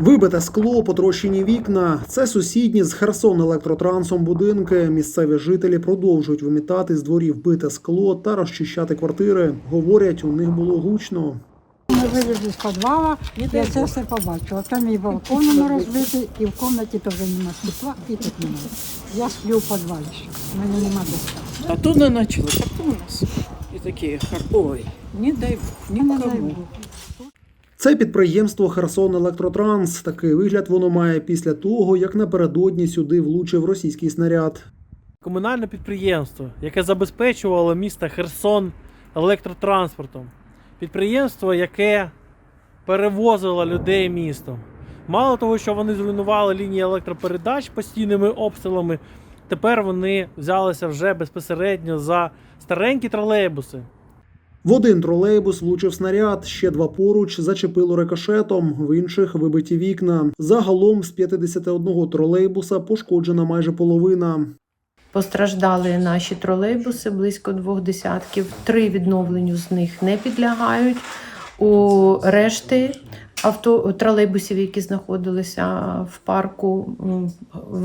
Вибите скло, потрощені вікна. Це сусідні з Херсон електротрансом будинки. Місцеві жителі продовжують вимітати з дворів бите скло та розчищати квартири. Говорять, у них було гучно. Ми вилізли з підвала, я це все побачила. Там і балкон воно розбитий, і в кімнаті теж немає світла, і тут немає. Я сплю в підвалі ще. У мене немає де. А тут не началось, а тут у нас і такі. Ой, не дай Бог, нікому. Це підприємство Херсон Електротранс. Такий вигляд воно має після того, як напередодні сюди влучив російський снаряд. комунальне підприємство, яке забезпечувало місто Херсон електротранспортом. Підприємство, яке перевозило людей містом. Мало того, що вони зруйнували лінії електропередач постійними обстрілами, тепер вони взялися вже безпосередньо за старенькі тролейбуси. В один тролейбус влучив снаряд, ще два поруч зачепило рикошетом, в інших вибиті вікна. Загалом з 51 тролейбуса пошкоджена майже половина. Постраждали наші тролейбуси близько двох десятків. Три відновленню з них не підлягають. У решти авто тролейбусів, які знаходилися в парку,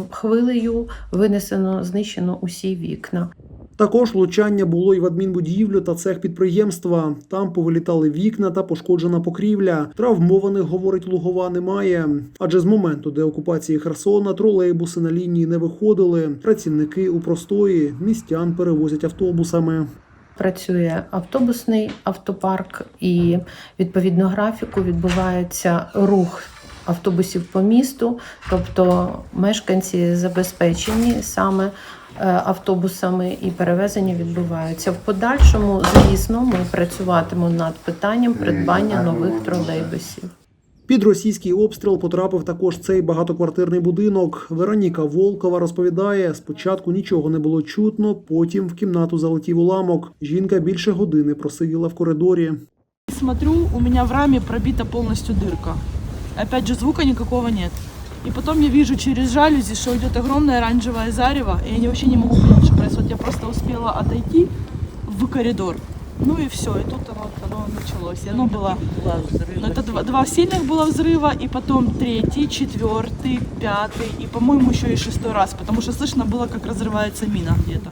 хвилею винесено, знищено усі вікна. Також влучання було й в адмінбудівлю та цех підприємства. Там повилітали вікна та пошкоджена покрівля. Травмованих, говорить Лугова, немає. Адже з моменту деокупації Херсона тролейбуси на лінії не виходили. Працівники у простої містян перевозять автобусами. Працює автобусний автопарк, і відповідно графіку відбувається рух автобусів по місту, тобто мешканці забезпечені саме автобусами і перевезення відбуваються. В подальшому, звісно, ми працюватимемо над питанням придбання нових тролейбусів. Під російський обстріл потрапив також цей багатоквартирний будинок. Вероніка Волкова розповідає: спочатку нічого не було чутно, потім в кімнату залетів уламок. Жінка більше години просиділа в коридорі. Смотрю, у меня в раме пробита полностью дырка. Опять же, звука никакого нет. И потом я вижу через жалюзи, что идет огромное оранжевое зарево, и я вообще не могу понять, что происходит. Я просто успела отойти в коридор. Ну и все, и тут оно, оно началось. И оно было... Ну, это два, два сильных было взрыва, и потом третий, четвертый, пятый, и, по-моему, еще и шестой раз, потому что слышно было, как разрывается мина где-то.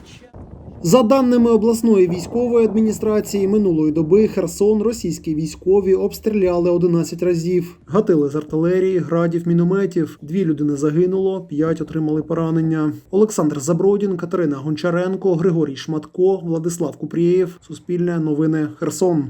За даними обласної військової адміністрації, минулої доби Херсон російські військові обстріляли 11 разів. Гатили з артилерії, градів, мінометів. Дві людини загинуло, п'ять отримали поранення. Олександр Забродін, Катерина Гончаренко, Григорій Шматко, Владислав Купрієв. Суспільне новини Херсон.